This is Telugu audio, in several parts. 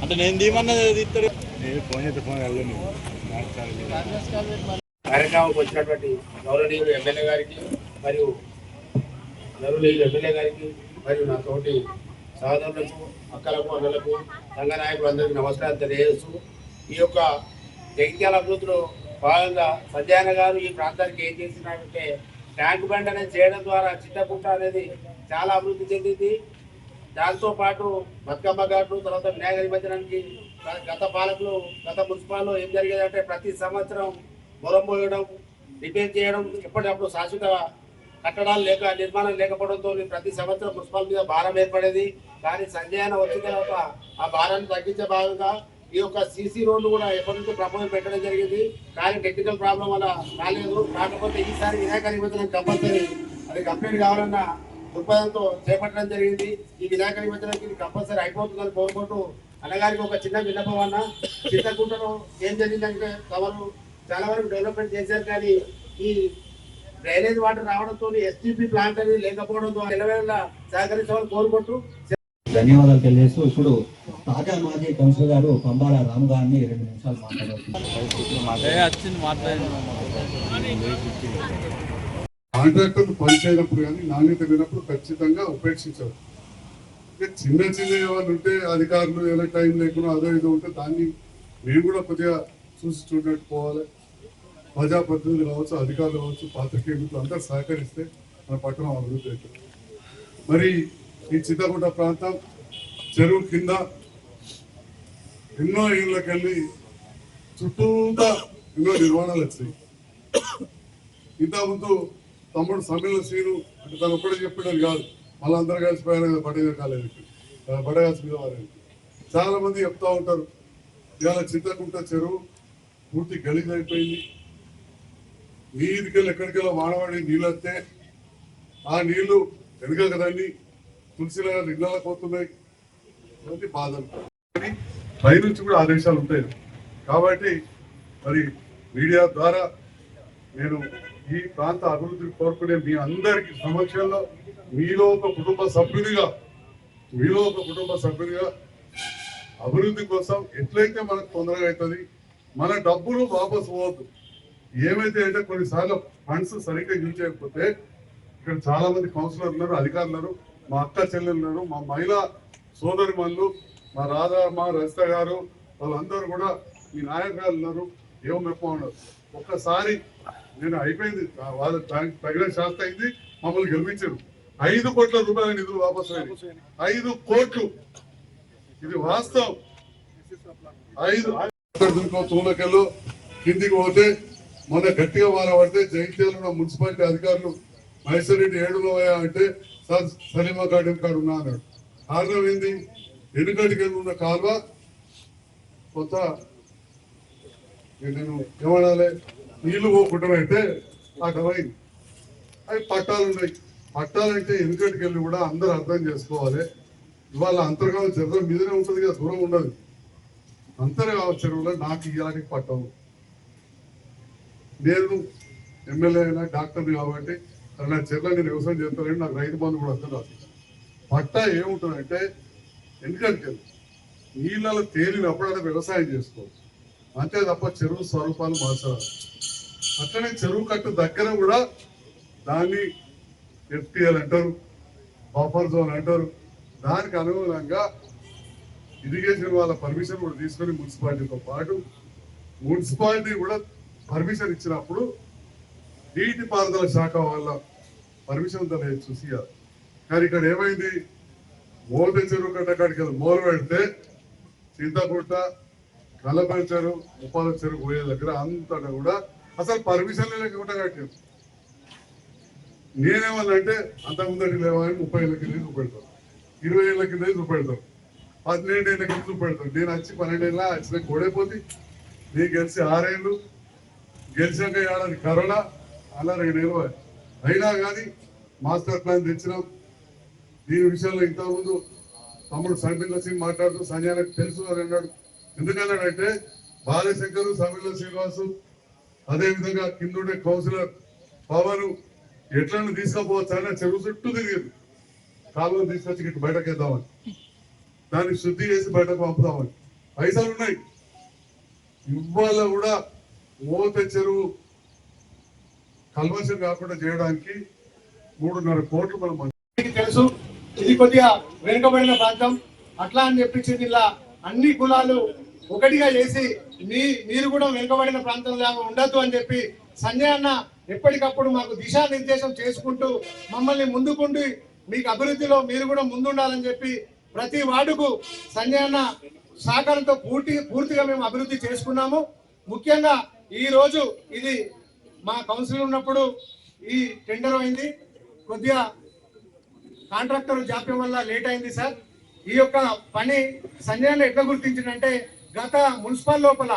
అంటే నేను దీమన్నది ఇస్తాడు కార్యక్రమంకి వచ్చినటువంటి గౌరవనీయులు ఎమ్మెల్యే గారికి మరియు గౌరవనీయులు ఎమ్మెల్యే గారికి మరియు నా తోటి సహోదరులకు అక్కలకు అన్నలకు సంఘ నాయకులందరికీ నమస్కారం తెలియజేస్తూ ఈ యొక్క జగిత్యాల అభివృద్ధిలో భాగంగా సంజయన గారు ఈ ప్రాంతానికి ఏం చేసినారంటే ట్యాంక్ బండ్ అనేది చేయడం ద్వారా చిత్తపుట్ట అనేది చాలా అభివృద్ధి చెందింది. దాంతో పాటు బతుకమ్మ ఘాటు తర్వాత వినాయక నిమజ్జనానికి గత పాలకులు గత మున్సిపాల్లో ఏం జరిగేదంటే ప్రతి సంవత్సరం మొరం పోయడం రిపేర్ చేయడం ఎప్పటికప్పుడు శాశ్వత కట్టడాలు లేక నిర్మాణం లేకపోవడంతో ప్రతి సంవత్సరం మున్సిపల్ మీద భారం ఏర్పడేది. కానీ సంజయన వచ్చిన తర్వాత ఆ భారాన్ని తగ్గించే భాగంగా ఈ యొక్క సీసీ రోడ్డు కూడా ఎప్పటి నుంచో ప్రపోజల్ పెట్టడం జరిగింది. కానీ టెక్నికల్ ప్రాబ్లం వల్ల రాలేదు. కాకపోతే ఈసారి వినాయక నిమజ్జనం కంపల్సరీ అది కంప్లీట్ కావాలన్న దృక్పథంతో చేపట్టడం జరిగింది. ఈ వినాయక నిమజ్జనానికి ఇది కంపల్సరీ అయిపోతుందని కోరుకుంటూ అన్నగారికి ఒక చిన్న విన్నపం అన్న. చిత్తకుంటలో ఏం జరిగిందంటే తమరు చాలా వరకు డెవలప్మెంట్ చేశారు కానీ ఈ డ్రైనేజ్ వాటర్ రావడంతో ఎస్టీపీ ప్లాంట్ అనేది లేకపోవడంతో ఎలవేళ సహకరించవాలని కోరుకుంటూ ధన్యవాదాలు తెలియజేస్తూ ఇప్పుడు తాజా మాజీ కౌన్సిలర్ గారు పంబాల రామ్ గారిని రెండు నిమిషాలు మాట్లాడుతున్నారు వచ్చింది కాంట్రాక్టర్ పనిచేయనప్పుడు కానీ నాణ్యత లేనప్పుడు ఖచ్చితంగా ఉపేక్షించారు. చిన్న చిన్న వాళ్ళు ఉంటే అధికారులు ఎలా టైం లేకుండా అదో ఇదో ఉంటే దాన్ని మేము కూడా కొద్దిగా చూసి చూడట్టు పోవాలి ప్రజాప్రతినిధులు కావచ్చు అధికారులు కావచ్చు పాత్రికేయులు అందరూ సహకరిస్తే మన పట్టణం అభివృద్ధి అవుతుంది. మరి ఈ చిత్తగుట్ట ప్రాంతం చెరువు కింద ఎన్నో ఇళ్ళకెళ్ళి చుట్టూతా ఎన్నో నిర్మాణాలు వచ్చాయి ఇంతకుముందు తమ్ముడు సమ్మెల శ్రీను అంటే తను ఒక్కడే చెప్పినారు కాదు. మళ్ళీ అందరు కలిసిపోయారు కదా బడగా కాలేజీకి. బడగాల్సి మీద వారికి చాలా మంది చెప్తా ఉంటారు. ఇవాళ చింతకుంట చెరువు పూర్తి గలీజ్ అయిపోయింది. నీటికెళ్ళి ఎక్కడికెళ్ళి వాడవాడి నీళ్ళు వస్తే ఆ నీళ్ళు వెనుక కదండి తులసిలో ఇళ్ళకి పోతున్నాయి అది బాధ కానీ పైనుంచి కూడా ఆదేశాలు ఉంటాయి. కాబట్టి మరి మీడియా ద్వారా నేను ఈ ప్రాంత అభివృద్ధిని కోరుకునే మీ అందరికి సమక్షంలో మీలో ఒక కుటుంబ సభ్యునిగా మీలో ఒక కుటుంబ సభ్యునిగా అభివృద్ధి కోసం ఎట్లయితే మనకు తొందరగా అవుతుంది మన డబ్బులు వాపసు పోవద్దు. ఏమైతే అంటే కొన్నిసార్లు ఫండ్స్ సరిగ్గా యూజ్ చేయకపోతే ఇక్కడ చాలా మంది కౌన్సిలర్లు ఉన్నారు అధికారులు మా అక్క చెల్లెళ్ళు మా మహిళా సోదరి మా రాధా మా రజిత గారు వాళ్ళందరూ కూడా మీ నాయకురాలు ఉన్నారు. ఏమో మెప్ప ఉన్నారు ఒక్కసారి నేను అయిపోయింది. వాళ్ళకి వాళ్ళ తగిన శాస్త్ర అయింది. మమ్మల్ని గెలిపించారు. ఐదు కోట్ల రూపాయల నిధులు వాపసు ఐదు కోట్లు. ఇది వాస్తవం. ఐదు తూలకెళ్ళు కిందికి పోతే మొన్న గట్టిగా వాన పడితే జైత్యాలలో మున్సిపాలిటీ అధికారులు మహేశ్వర్ రెడ్డి ఏడులో అంటే సార్ సలీమా గార్డెన్ కాడు ఉన్నా అన్నాడు. కారణం ఏంది? ఎన్నికటికి ఉన్న కాల్వ? కొత్త. నేను ఏమనాలి? నీళ్ళు పోకుండా అయితే అటమైంది అవి పట్టాలు ఉన్నాయి. పట్టాలంటే ఎన్నికటికి వెళ్ళి కూడా అందరూ అర్థం చేసుకోవాలి. ఇవాళ అంతర్గామ చెరువు మీదనే ఉంటుంది కదా దూరం ఉండదు. అంతర్గామ చెరువులో నాకు ఇలాంటి పట్టవు. నేను ఎమ్మెల్యే అయినా డాక్టర్ని కాబట్టి సరే నా చెర్ల నేను వ్యవసాయం చేస్తానని నాకు రైతు బంధు కూడా వస్తుంది రాసి పట్టా ఏముంటుందంటే ఎందుకంటే నీళ్ళలో తేలినప్పుడు వ్యవసాయం చేసుకోవచ్చు అంతే తప్ప చెరువు స్వరూపాలు మార్చాలి అట్లనే చెరువు కట్టు దగ్గర కూడా దాన్ని ఎఫ్టీఎల్ అంటారు బఫర్ జోన్ అంటారు. దానికి అనుగుణంగా ఇరిగేషన్ వాళ్ళ పర్మిషన్ కూడా తీసుకొని మున్సిపాలిటీతో పాటు మున్సిపాలిటీ కూడా పర్మిషన్ ఇచ్చినప్పుడు నీటిపారుదల శాఖ వాళ్ళ పర్మిషన్ దాన్ని చూసి కానీ ఇక్కడ ఏమైంది? మోత చెరువు కట్టకాడికి మోలు పెడితే చింతకుంట కలపల చెరువు ముప్పాల చెరువు పోయే దగ్గర అంతటా కూడా అసలు పర్మిషన్ లేకుండా కట్టారు. నేనేమన్నంటే అంతకుముందటి లేవని ముప్పై ఏళ్ళ కింద చూపెడతాను ఇరవై ఏళ్ళ కింద చూపెడతాను పన్నెండు ఏళ్ళ కింద చూపెడతాను నేను వచ్చి పన్నెండేళ్ళ వచ్చిన గోడైపోతే నేను గెలిచి ఆరేళ్ళు గెలిచాక ఏడాది కరోనా అలా రెండు ఏళ్ళు అయినా కానీ మాస్టర్ ప్లాన్ తెచ్చినాం. దీని విషయంలో ఇంతకుముందు తమ్ముడు సమీర్ల సింగ్ మాట్లాడుతూ సంజయ్ తెలుసు అని అన్నాడు. ఎందుకన్నాడంటే బాలశంకర్ సమీర్ల శ్రీనివాసు అదేవిధంగా కిందుడే కిందుండే కౌన్సిలర్ పవన్ ఎట్లను తీసుకోపోవచ్చు అని చెరువు చుట్టూ తిరిగారు కాలువలు తీసుకొచ్చి ఇటు బయటకు వేద్దామని దాన్ని శుద్ధి చేసి బయటకు పంపుదామని. పైసలు ఉన్నాయి ఇవాళ కూడా మూత చెరువు కల్మషం కాకుండా చేయడానికి మూడున్నర కోట్లు మనం తెలుసు ఇది కొద్దిగా వెనుకబడిన ప్రాంతం. అట్లా అని చెప్పించి ఇలా అన్ని కులాలు ఒకటిగా చేసి మీ మీరు కూడా వెనుకబడిన ప్రాంతంలో ఉండద్దు అని చెప్పి సంజయ్ అన్న ఎప్పటికప్పుడు మాకు దిశానిర్దేశం చేసుకుంటూ మమ్మల్ని ముందుకుండి మీకు అభివృద్ధిలో మీరు కూడా ముందుండాలని చెప్పి ప్రతి వార్డుకు సంజయ్ అన్న సహకారంతో పూర్తి పూర్తిగా మేము అభివృద్ధి చేసుకున్నాము. ముఖ్యంగా ఈ రోజు ఇది మా కౌన్సిల్ ఉన్నప్పుడు ఈ టెండర్ అయింది. కొద్దిగా కాంట్రాక్టర్ జాప్యం వల్ల లేట్ అయింది సార్. ఈ యొక్క పని సంజయన్ ఎట్లా గుర్తించిందంటే గత మున్సిపల్ లోపల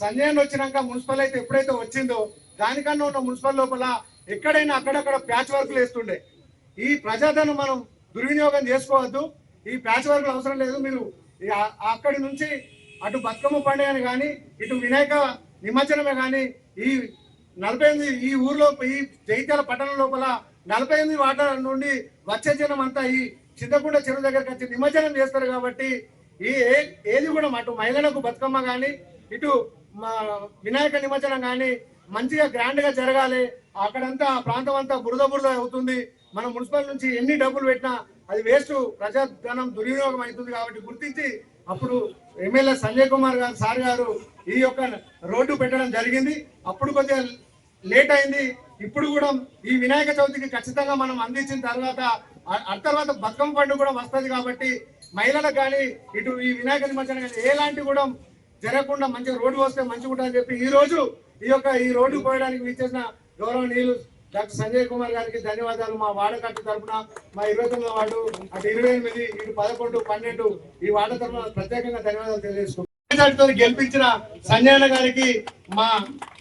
సంజయన్ వచ్చినాక మున్సిపల్ అయితే ఎప్పుడైతే వచ్చిందో దానికన్నా ఉన్న మున్సిపల్ లోపల ఎక్కడైనా అక్కడక్కడ ప్యాచ్ వర్క్లు వేస్తుండే. ఈ ప్రజాధనం మనం దుర్వినియోగం చేసుకోవద్దు. ఈ ప్యాచ్ వర్క్లు అవసరం లేదు. మీరు అక్కడి నుంచి అటు బతుకమ్మ పండుగని కానీ ఇటు వినాయక నిమజ్జనమే కానీ ఈ నలభై ఎనిమిది ఈ ఊర్లో ఈ జైత్యాల పట్టణం లోపల నలభై ఎనిమిది వాటర్ నుండి వచ్చే జనం అంతా ఈ చింతకుంట చెరువు దగ్గరకు వచ్చి నిమజ్జనం చేస్తారు కాబట్టి ఈ ఏ- ఏది కూడా అటు మహిళలకు బతుకమ్మ కానీ ఇటు మా వినాయక నిమజ్జనం కానీ మంచిగా గ్రాండ్గా జరగాలి. అక్కడంతా ఆ ప్రాంతం అంతా బురద బురద అవుతుంది. మన మున్సిపల్ నుంచి ఎన్ని డబ్బులు పెట్టినా అది వేస్ట్. ప్రజాధనం దుర్వినియోగం అవుతుంది కాబట్టి గుర్తించి అప్పుడు ఎమ్మెల్యే సంజయ్ కుమార్ గారు సార్ గారు ఈ యొక్క రోడ్డు పెట్టడం జరిగింది. అప్పుడు కొద్దిగా లేట్ అయింది. ఇప్పుడు కూడా ఈ వినాయక చవితికి ఖచ్చితంగా మనం అందించిన తర్వాత ఆ- తర్వాత బతుకమ్మ పండుగ కూడా వస్తుంది కాబట్టి మహిళలకు కానీ ఇటు ఈ వినాయక నిమజ్జనం కానీ ఎలాంటి కూడా జరగకుండా మంచిగా రోడ్డు వస్తే మంచిగా ఉంటుందని చెప్పి ఈ రోజు ఈ యొక్క ఈ రోడ్డు పోయడానికి విచ్చేసిన గౌరవనీయులు డాక్టర్ సంజయ్ కుమార్ గారికి ధన్యవాదాలు. మా వాడకట్టు తరపున మా ఇరవై తొమ్మిది వార్డు అటు ఇరవై ఎనిమిది ఇటు పదకొండు పన్నెండు ఈ వార్డు తరఫున ప్రత్యేకంగా ధన్యవాదాలు తెలియజేసుకుంటున్నాం. గెలిపించిన సంజయ్ గారికి మా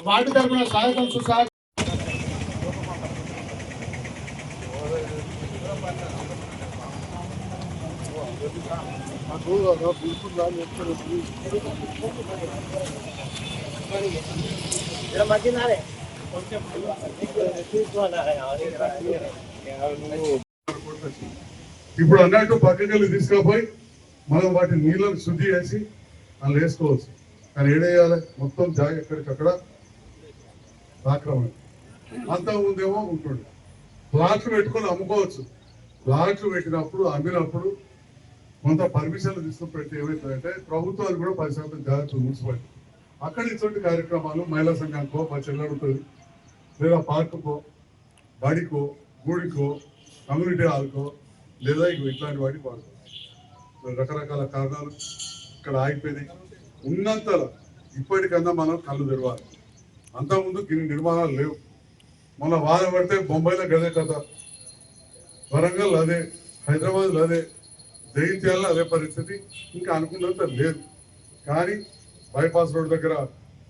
వార్డు తరపున స్వాగతం సుస్వాగతం. ఇప్పుడు అన్నట్టు పక్కకెళ్ళి తీసుకుపోయి మనం వాటి నీళ్ళని శుద్ధి చేసి మనం వేసుకోవచ్చు. కానీ ఏడేయాలి? మొత్తం జాగ ఎక్కడికక్కడ ఆక్రమణ అంతా ఉందేమో ఉంటుండే. ప్లాట్లు పెట్టుకొని అమ్ముకోవచ్చు. ప్లాట్లు పెట్టినప్పుడు అమ్మినప్పుడు కొంత పర్మిషన్లు తీసుకుని పెట్టి ఏమవుతుందంటే ప్రభుత్వాలు కూడా పది శాతం జాగ్రత్తలు మున్సిపాలిటీ అక్కడ ఇటువంటి కార్యక్రమాలు మహిళా సంఘానికో మా చెల్లెడుతుంది లేదా పార్కుకో బడికో గుడికో కమ్యూనిటీ హాల్కో లేదా ఇట్లాంటి వాటికి వాడుకో. రకరకాల కారణాలు ఇక్కడ ఆగిపోయినాయి. ఉన్నంతలో ఇప్పటికన్నా మనం కళ్ళు తెరవాలి. అంతకుముందు గిన్ని నిర్మాణాలు లేవు. మొన్న వాన పడితే బొంబాయిలో గదే కథ. వరంగల్ అదే హైదరాబాద్లో అదే జగిత్యాలలో అదే పరిస్థితి. ఇంకా అనుకున్నంత లేదు. కానీ బైపాస్ రోడ్ దగ్గర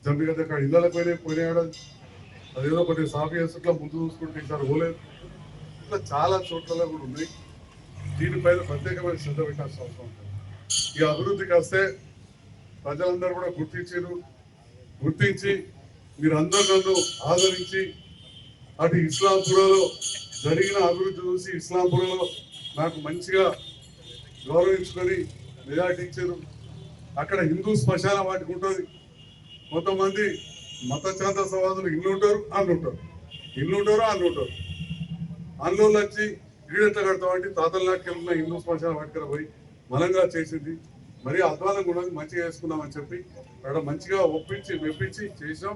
జమ్మిగడ్డ దగ్గర ఇళ్ళ పోయినాయి పోయినాయి అదేదో కొన్ని సాఫీ ఇట్లా ముందు చూసుకుంటే ఈసారి పోలేదు ఇట్లా చాలా చోట్లలో కూడా ఉన్నాయి దీనిపైన ప్రత్యేకమైన శ్రద్ధ పెట్టాల్సిన అవసరం ఉంటుంది ఈ అభివృద్ధికి వస్తే ప్రజలందరూ కూడా గుర్తించారు. గుర్తించి మీరందరూ నన్ను ఆదరించి అటు ఇస్లాంపురంలో జరిగిన అభివృద్ధి చూసి ఇస్లాంపురంలో నాకు మంచిగా గౌరవించుకొని మెజార్టీ ఇచ్చారు. అక్కడ హిందూ శ్మశాన వాటికి ఉంటుంది. కొంతమంది మత ఛాందసవాదులు ఇల్లు ఉంటారు అల్లు ఉంటారు ఇల్లు ఉంటారు అల్లు ఉంటారు అల్లోళ్ళు వచ్చి ఈడెట్లా కడతామంటే తాతల నాటికెళ్ళిన హిందూ శ్మశాన వాటికర పోయి మనంగా చేసింది. మరీ అధ్వానం కూడా మంచిగా వేసుకున్నామని చెప్పి అక్కడ మంచిగా ఒప్పించి మెప్పించి చేసాం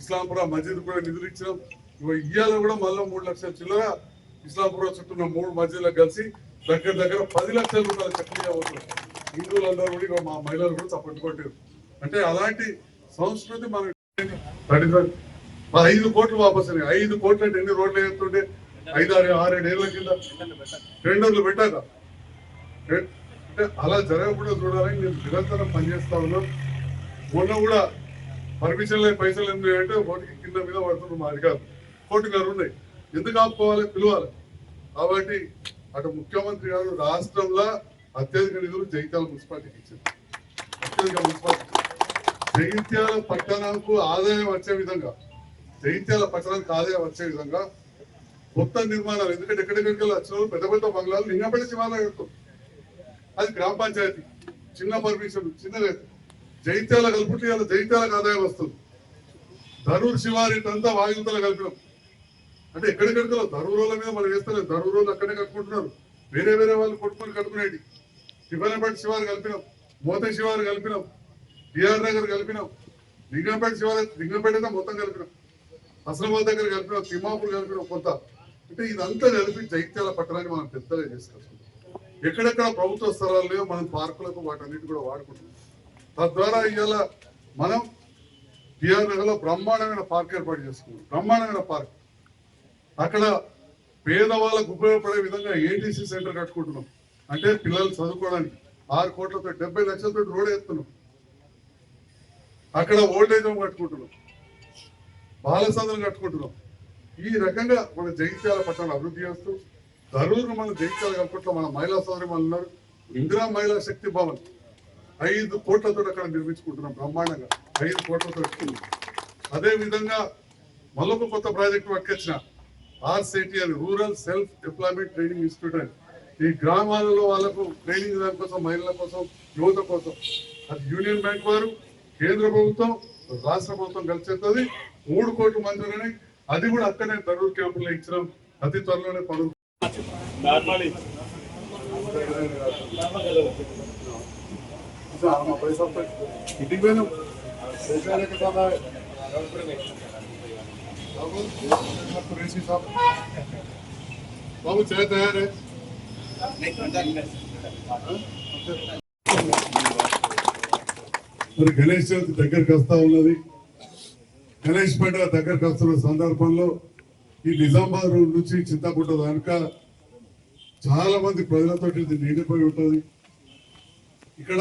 ఇస్లాంపుర మస్జిద్ కూడా నిధులు ఇచ్చినాం. ఇవాళ ఇయ్యాల కూడా మళ్ళీ మూడు లక్షల. చిల్లర ఇస్లాంపుర చుట్టూ ఉన్న మూడు మస్జిద్లకు కలిసి దగ్గర దగ్గర పది లక్షల రూపాయల చక్కగా అవుతుంది హిందువులందరూ కూడా మా మహిళలు కూడా తప్పట్టుకుంటారు అంటే అలాంటి సంస్కృతి మనం మా ఐదు కోట్లు వాపస్ అయినాయి. ఐదు కోట్లు అంటే ఎన్ని రోడ్లు వేస్తుంటే ఐదు ఆరు ఆరేడు ఏళ్ళ కింద. టెండర్లు పెట్టాక. అంటే అలా జరగకుండా చూడాలని నేను నిరంతరం పనిచేస్తా ఉన్నాం మొన్న కూడా పర్మిషన్ లేని పైసలు ఎందుకు అంటే ఒకటికి కింద మీద పడుతున్నారు మా అధికారులు. కోర్టు గారు ఉన్నాయి. ఎందుకు ఆపుకోవాలి? పిలవాలి. కాబట్టి అటు ముఖ్యమంత్రి గారు రాష్ట్రంలో అత్యధిక నిధులు జైతాల మున్సిపాలిటీకి ఇచ్చారు. అత్యధిక మున్సిపాలిటీ. జైత్యాల పట్టణంకు ఆదాయం వచ్చే విధంగా జైత్యాల పట్టణానికి ఆదాయం వచ్చే విధంగా కొత్త నిర్మాణాలు ఎందుకంటే ఎక్కడెక్కడికి వెళ్ళి వచ్చిన పెద్ద పెద్ద బంగ్లాలు లింగపల్లి శివాలయం కడతారు అది గ్రామ పంచాయతీ. చిన్న పర్మిషన్ చిన్న జైత్యాల కలుపుకుంటే జైత్యాలకు ఆదాయం వస్తుంది. ధరూర్ శివారి వాయుంతల కలిపినాం. అంటే ఎక్కడెక్కడికో ధరూరుల మీద మనం వేస్తలేదు. ధరూరులు అక్కడే కట్టుకుంటున్నారు. వేరే వేరే వాళ్ళు కొట్టుకొని కట్టుకునేది శివనపేట శివారు కలిపినాం. మోత శివారు కలిపినాం. బిఆర్ నగర్ కలిపినాం. లింగంపేట శివాలయం లింగంపేట అయితే మొత్తం కలిపినాం. అసలాబాద్ దగ్గర కలిపినాం తిమ్మాపూర్ కలిపినాం కొంత. అంటే ఇదంతా కలిపి జైత్యాల పట్టణాన్ని మనం పెద్దగా చేసుకొస్తున్నాం ఎక్కడెక్కడ ప్రభుత్వ స్థలాలు లేవో మనం పార్కులకు వాటన్నిటి కూడా వాడుకుంటున్నాం తద్వారా ఇవాళ మనం బిఆర్ నగర్లో బ్రహ్మాండమైన పార్క్ ఏర్పాటు చేసుకున్నాం. బ్రహ్మాండమైన పార్క్. అక్కడ పేదవాళ్ళకు ఉపయోగపడే విధంగా ఏటీసీ సెంటర్ కట్టుకుంటున్నాం. అంటే పిల్లలు చదువుకోవడానికి ఆరు కోట్లతో డెబ్బై లక్షలతో రోడ్ ఎత్తున్నాం అక్కడ ఓల్డేజ్ హోమ్ కట్టుకుంటున్నాం. బాలసంద్రం కట్టుకుంటున్నాం. ఈ రకంగా మన జగిత్యాల పట్టణం అభివృద్ధి చేస్తూ ధరూరు మన జగిత్యాల కలుపుట్లో మన మహిళా సోదరి ఉన్నారు. ఇందిరా మహిళా శక్తి భవన్ ఐదు కోట్లతో అక్కడ నిర్మించుకుంటున్నాం బ్రహ్మాండంగా. ఐదు కోట్లతో అదే విధంగా మరొక కొత్త ప్రాజెక్టు పట్టుకొచ్చిన ఆర్సిటి అని rural self employment training institute అని. ఈ గ్రామాలలో వాళ్ళకు ట్రైనింగ్ దానికోసం మహిళల కోసం యువత కోసం. అది యూనియన్ బ్యాంక్ వారు కేంద్ర ప్రభుత్వం రాష్ట్ర ప్రభుత్వం కలిసి మూడు కోట్ల మందిని అది కూడా అక్కడే ధరూర్ క్యాంపులో ఇచ్చినాం. అతి త్వరలోనే పనులు బాబు చేయ మరి గణేష్ చవితి దగ్గరికి వస్తా ఉన్నది. గణేష్ పండుగ దగ్గరికి వస్తున్న సందర్భంలో ఈ నిజామాబాద్ రోడ్ నుంచి చింతకుంట దానిక చాలా మంది ప్రజలతో ఇది నిండిపోయి ఉంటుంది. ఇక్కడ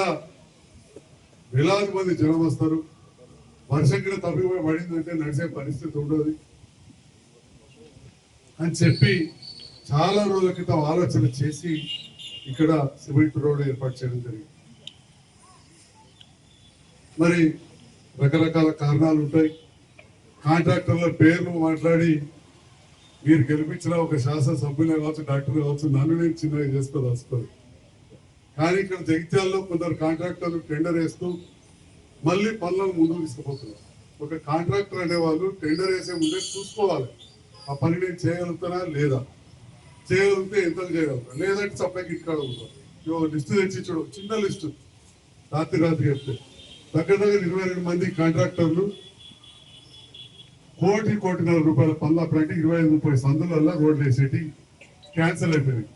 వేలాది మంది జనం వస్తారు. వర్షం కింద తప్పిపోయి పడిందంటే నడిచే పరిస్థితి ఉండదు. అని చెప్పి చాలా రోజుల క్రితం ఆలోచన చేసి ఇక్కడ సిమెంట్ రోడ్ ఏర్పాటు చేయడం జరిగింది. మరి రకరకాల కారణాలు ఉంటాయి. కాంట్రాక్టర్ల పేర్లు మాట్లాడి మీరు గెలిపించిన ఒక శాసనసభ్యులే కావచ్చు డాక్టర్ కావచ్చు నన్ను నేను చిన్నగా చేసుకోదలుచుకోదు కానీ ఇక్కడ జగిత్యాల్లో కొందరు కాంట్రాక్టర్లు టెండర్ వేస్తూ మళ్ళీ పనులను ముందుకు తీసుకుపోతున్నారు. ఒక కాంట్రాక్టర్ అనేవాళ్ళు టెండర్ వేసే ముందే చూసుకోవాలి ఆ పని నేను చేయగలుగుతానా లేదా? చేయగలిగితే ఎంత చేయగలుగుతా లేదంటే సప్లైకి ఇక్కడ ఉంటాం లిస్టు తెచ్చి చూడు చిన్న లిస్టు. రాత్రి రాత్రి చెప్తే. దగ్గర దగ్గర ఇరవై రెండు మంది కాంట్రాక్టర్లు కోటి కోటిన్నర రూపాయల పనులు అప్పుడంటే ఇరవై ఐదు ముప్పై సందులల్లో రోడ్లు వేసేటి క్యాన్సిల్ అయిపోయినాయి.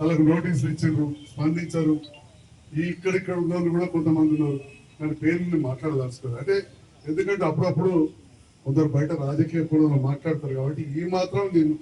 వాళ్ళకు నోటీసులు ఇచ్చారు స్పందించారు. ఈ ఇక్కడిక్కడ ఉన్న వాళ్ళు కూడా కొంతమంది ఉన్నారు. కానీ పేర్లని మాట్లాడదలుచుకోరు అంటే ఎందుకంటే అప్పుడప్పుడు కొందరు బయట రాజకీయ కూడా మాట్లాడతారు కాబట్టి ఈ మాత్రం నేను